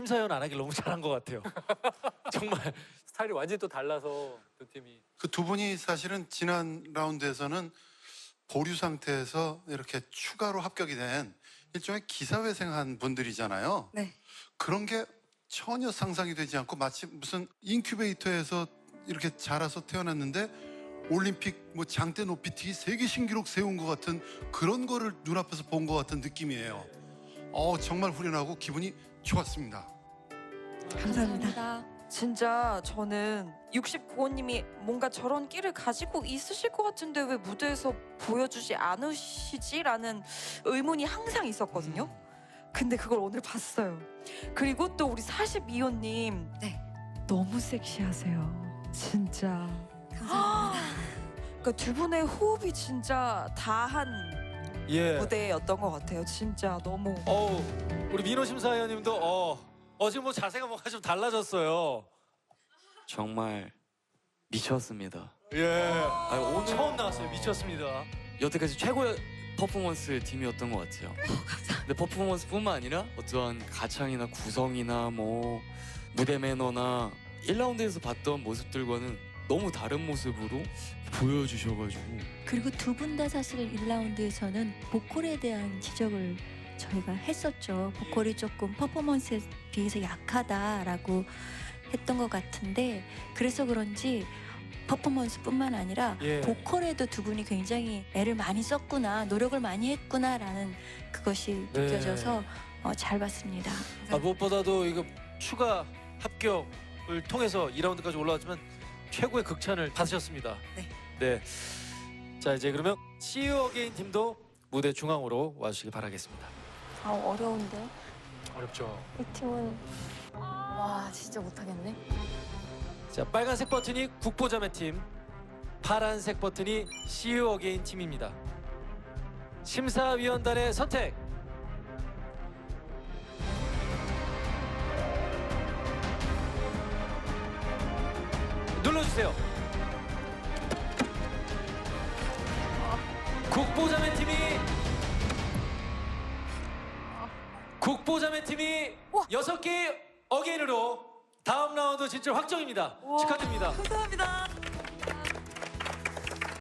심사위원 안 하길 너무 잘한 것 같아요. 정말 스타일이 완전히 또 달라서 두 팀이 그 두 분이 사실은 지난 라운드에서는 보류 상태에서 이렇게 추가로 합격이 된 일종의 기사회생한 분들이잖아요. 네. 그런 게 전혀 상상이 되지 않고 마치 무슨 인큐베이터에서 이렇게 자라서 태어났는데 올림픽 뭐 장대 높이뛰기 세계 신기록 세운 것 같은 그런 거를 눈앞에서 본 것 같은 느낌이에요. 어 정말 후련하고 기분이 좋았습니다. 감사합니다. 진짜 저는 69호님이 뭔가 저런 끼를 가지고 있으실 것 같은데 왜 무대에서 보여주지 않으시지라는 의문이 항상 있었거든요. 근데 그걸 오늘 봤어요. 그리고 또 우리 42호님 네. 너무 섹시하세요. 진짜. 감사합니다. 그러니까 두 분의 호흡이 진짜 다한 예. 무대였던 것 같아요. 진짜 너무. 어우 우리 민호 심사위원님도 어, 어 지금 뭐 자세가 뭔가 좀 달라졌어요. 정말 미쳤습니다. 예. 아, 오늘 처음 나왔어요. 미쳤습니다. 여태까지 최고의 퍼포먼스 팀이었던 것 같아요. 근데 퍼포먼스뿐만 아니라 어떠한 가창이나 구성이나 뭐 무대 매너나 1라운드에서 봤던 모습들과는 너무 다른 모습으로 보여주셔가지고 그리고 두 분 다 사실 1라운드에서는 보컬에 대한 지적을 저희가 했었죠. 보컬이 조금 퍼포먼스에 비해서 약하다라고 했던 것 같은데 그래서 그런지 퍼포먼스뿐만 아니라 예. 보컬에도 두 분이 굉장히 애를 많이 썼구나 노력을 많이 했구나라는 그것이 네. 느껴져서 어, 잘 봤습니다. 아, 무엇보다도 이거 추가 합격을 통해서 2라운드까지 올라왔지만 최고의 극찬을 받으셨습니다. 네. 네. 자 이제 그러면 You Again 팀도 무대 중앙으로 와주시기 바라겠습니다. 아 어려운데 어렵죠. 이 팀은 와 진짜 못하겠네. 자 빨간색 버튼이 국보자매 팀, 파란색 버튼이 You Again 팀입니다. 심사위원단의 선택. 눌러주세요. 국보자매 팀이 국보자매 팀이 여섯 개 어게인으로 다음 라운드 진출 확정입니다. 축하드립니다. 감사합니다.